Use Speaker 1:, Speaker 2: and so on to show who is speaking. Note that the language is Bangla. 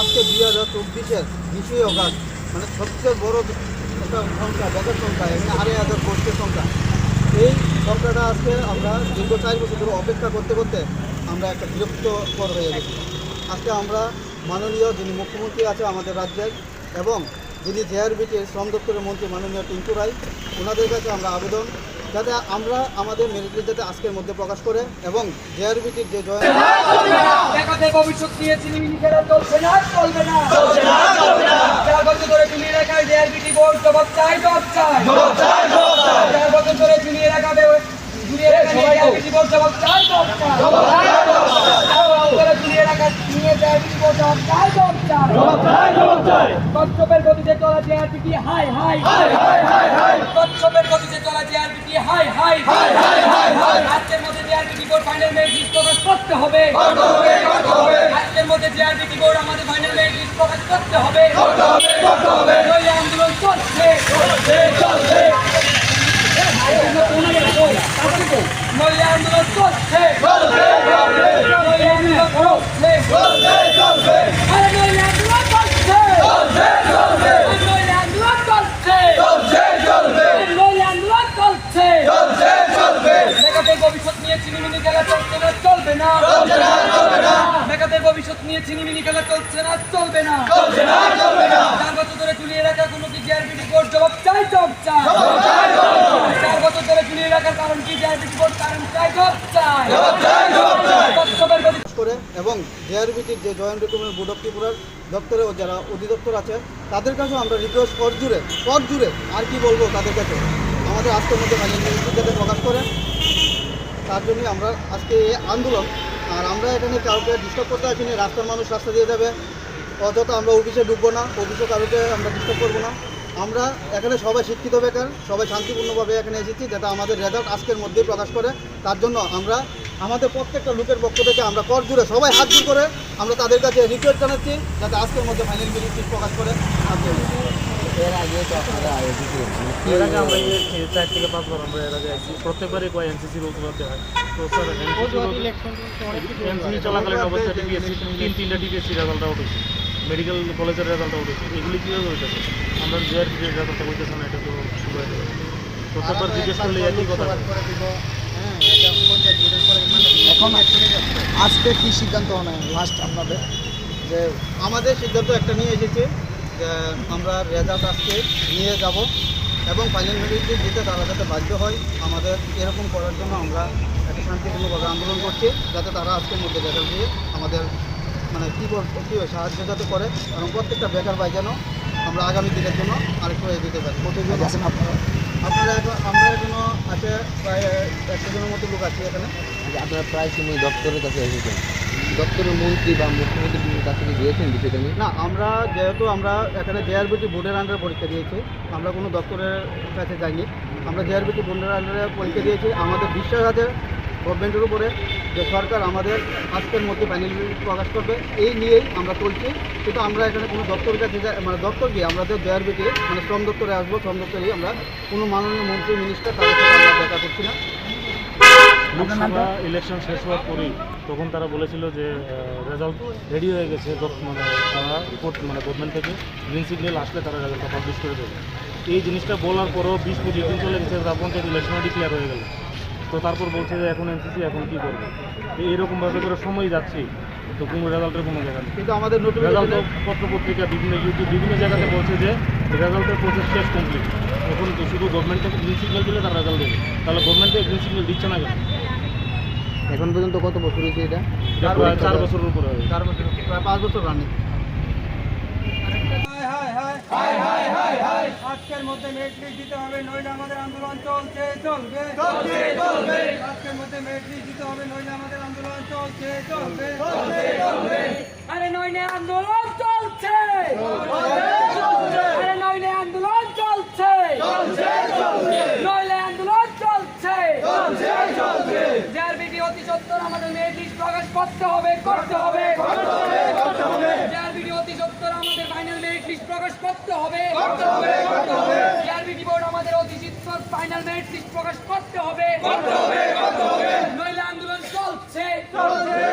Speaker 1: আজকে দুই হাজার চব্বিশের বিশই অগাস্ট মানে সবচেয়ে বড় একটা সংখ্যা বেকার সংখ্যা এখানে আড়াই হাজার পোস্টের সংখ্যা। এই সংখ্যাটা আজকে আমরা দীর্ঘ চার বছর ধরে অপেক্ষা করতে করতে আমরা একটা বিরক্তকর হয়ে গেছি। আজকে আমরা মাননীয় যিনি মুখ্যমন্ত্রী আছে আমাদের রাজ্যের এবং যিনি জেআরবিটির শ্রম দপ্তরের মন্ত্রী মাননীয় টিঙ্কু রায়, ওনাদের কাছে আমরা আবেদন যাতে আমরা আমাদের মেরিট যাতে আজকের মধ্যে প্রকাশ করে এবং জেআরবিটির যে জয়
Speaker 2: ভবিষ্যৎ নিয়ে চিনিমিনি খেলা না চলবে না। চলছে না চলবে না। চার বছর ধরে বোর্ড জবাব চাই জবাব চাই। জবাব চাই জবাব চাই। চার বছর ধরে ডিআরবিটি বোর্ড জবাব চাই। জবাব চাই। কচ্ছপের গতিতে চলা ডিআরবিটি হাই হাই কচ্ছপের গতিতে চলা ডিআরবিটি হাই হাই আজকের মধ্যে ডিআরবিটি বোর্ড ফাইনাল প্রকাশ করতে হবে আজকের মধ্যে ডিআরবিটি বোর্ড আমাদের ফাইনাল লিস্ট প্রকাশ করতে হবে আন্দোলন চলছে চলছে আন্দোলন চলছে চলছে নইলে আন্দোলন চলছে চলছে চলছে আরে নইলে আন্দোলন চলছে চলছে চলছে নইলে আন্দোলন চলছে চলছে চলছে নইলে আন্দোলন চলছে চলছে চলছে মেকাদের ভবিষ্যৎ নিয়ে চিনিমিনি খেলা চলছে না চলবে না চলছে না চলবে না মেকাদের ভবিষ্যৎ নিয়ে চিনিমিনি খেলা চলছে না চলবে না। চলছে না চলবে না। চার বছর ধরে ঝুলিয়ে রাখা কোনো কি জিআরবিটি বোর্ড জবাব চাই জবাব চাই। চার বছর ধরে ঝুলিয়ে রাখার কারণ কি জিআরবিটি বোর্ড কারণ চাই জবাব চাই। জবাব চাই জবাব চাই।
Speaker 1: করে এবং জেআরবিটির যে জয়েন্ট রিক্রুটমেন্ট বোর্ড অফ ত্রিপুরার দপ্তরে যারা অধিদপ্তর আছে তাদের কাছেও আমরা রিকোয়েস্ট কর জুড়ে কর জুড়ে আর কি বলব তাদের কাছে। আমাদের আজকের মধ্যে যাতে প্রকাশ করে। তার জন্যই আমরা আজকে এই আন্দোলন আর আমরা এখানে কাউকে ডিস্টার্ব করতে আসি না রাস্তার মানুষ রাস্তা দিয়ে যাবে। অযথা আমরা অফিসে ঢুকবো না অফিসে কারোকে আমরা ডিস্টার্ব করব না। আমরা এখানে সবাই শিক্ষিত বেকার, সবাই শান্তিপূর্ণভাবে এখানে এসেছি যাতে আমাদের রেজাল্ট আজকের মধ্যেই প্রকাশ করে। তার জন্য আমরা, আমাদের প্রত্যেকটা লোকের পক্ষ থেকে আমরা কর জুড়ে সবাই হাত করে আমরা তাদের কাছে রিকোয়েস্ট জানাচ্ছি যাতে আজকের মধ্যে ফাইনাল মেরিট প্রকাশ করে। আজকে
Speaker 3: এর আগে তো আপনারা
Speaker 4: এর আগে আমরা এই এই চার থেকে পাঁচবার আমরা এর আগে আসছি প্রত্যেকবারই কয় এনসিসি হয়। তো স্যার এনসিসি চলাকালীন অবস্থায় টিপিএসসি। তিন তিনটা টিপিএসসি রেজাল্ট আউট হয়েছে। মেডিকেল কলেজের রেজাল্ট আউট হয়েছে। এগুলি কীভাবে হইতেছে আমরা জিআরপি রেজাল্টটা হইতেছে না এটা তো হয়ে প্রত্যেকবার জিজ্ঞেস করলে একই কথা
Speaker 3: এখন আজকে কি সিদ্ধান্ত হয় লাস্ট আপনাদের?
Speaker 1: যে আমাদের সিদ্ধান্ত একটা নিয়ে এসেছে। আমরা রেজাল্ট আজকে নিয়ে যাব এবং ফাইনাল মেরিট দিতে তারা যাতে বাধ্য হয় আমাদের এরকম করার জন্য আমরা একটা শান্তিপূর্ণভাবে আন্দোলন করছি যাতে তারা আজকের মধ্যে রেজাল্ট দিয়ে আমাদের মানে কী করতে কী হয় সাহায্য যাতে করে। এবং প্রত্যেকটা বেকার ভাই যেন আমরা আগামী দিনের জন্য আরেকটু এগিয়ে দিতে পারি। প্রতিদিন
Speaker 3: আছেন আপনারা?
Speaker 1: আপনারা এখন আমরা এখনও আছে প্রায় একশো জনের মতো লোক আছি এখানে।
Speaker 3: আপনারা প্রায় সময় দপ্তরের কাছে এসেছেন। দপ্তরের মন্ত্রী বা মুখ্যমন্ত্রীর কাছে কি গিয়েছেন বিষয়টা নিয়ে।
Speaker 1: না, আমরা যেহেতু আমরা এখানে জেআরবিটি বোর্ডের আন্ডারে পরীক্ষা দিয়েছি। আমরা কোনো দপ্তরের কাছে যাইনি। আমরা জেআরবিটি বোর্ডের আন্ডারে পরীক্ষা দিয়েছি। আমাদের বিশ্বাস আছে গভর্নমেন্টের উপরে যে সরকার আমাদের আজকের মধ্যে ফাইনাল প্রকাশ করবে। এই নিয়েই আমরা চলছি। কিন্তু আমরা এখানে কোনো দপ্তরের কাছে মানে দপ্তর গিয়ে আমাদের জেআরবিটি মানে শ্রম দপ্তরে আসব। শ্রম দপ্তরেই আমরা কোনো মাননীয় মন্ত্রী মিনিস্টার তাদের সাথে আমরা দেখা করছি না।
Speaker 4: লোকসভা ইলেকশন শেষ হওয়ার পরেই তখন তারা বলেছিল যে রেজাল্ট রেডি হয়ে গেছে মানে তারা রিপোর্ট মানে গভর্নমেন্ট থেকে গ্রিন সিগন্যাল আসলে তারা রেজাল্টটা পাবলিশ করে দেবে। এই জিনিসটা বলার পরও বিশ পঁচিশ দিন চলে গেছে তারপর থেকে ইলেকশনও ডিক্লেয়ার হয়ে গেল। তো তারপর বলছে যে এখন এনসিসি এখন কী করবে? তো এইরকমভাবে করে সময় যাচ্ছে তো কোনো রেজাল্টের কোনো জায়গা নেই।
Speaker 1: কিন্তু আমাদের নতুন
Speaker 4: রেজাল্ট
Speaker 1: নোটিফিকেশন
Speaker 4: পত্র পত্রিকা বিভিন্ন ইউটিউব বিভিন্ন জায়গাতে বলছে যে রেজাল্টের প্রসেস শেষ কমপ্লিট এখন তো শুধু গভর্নমেন্ট থেকে গ্রিন সিগন্যাল দিলে তারা রেজাল্ট দেবে। তাহলে গভর্নমেন্ট থেকে গ্রিন সিগন্যাল দিচ্ছে না কেন?
Speaker 3: এখন পর্যন্ত কত বছর হয়েছে এটা?
Speaker 4: চার বছরের উপরে হবে।
Speaker 1: চার বছর প্রায় পাঁচ বছর রানিং
Speaker 2: আজকের মধ্যে লিস্ট দিতে হবে নইলে আমাদের আন্দোলন চলছে চলবে। আজকের মধ্যে লিস্ট দিতে হবে নইলে আমাদের আন্দোলন চলছে চলবে। চলছে চলবে। আরে নইলে আন্দোলন চলছে আরে নইলে আন্দোলন চলছে চলছে চলছে নইলে আন্দোলন চলছে চলছে চলছে যার বিধি অতি সত্তর আমাদের মেরিট লিস্ট প্রকাশ করতে হবে করতে হবে করতে হবে করতে হবে যার অতি সত্তর আমাদের ফাইনাল মেরিট লিস্ট প্রকাশ করতে হবে। করতে হবে করতে হবে। যার বোর্ড আমাদের অতি সত্তর ফাইনাল মেরিট লিস্ট প্রকাশ করতে হবে। করতে হবে করতে হবে। নইলে আন্দোলন চলছে। চলছে।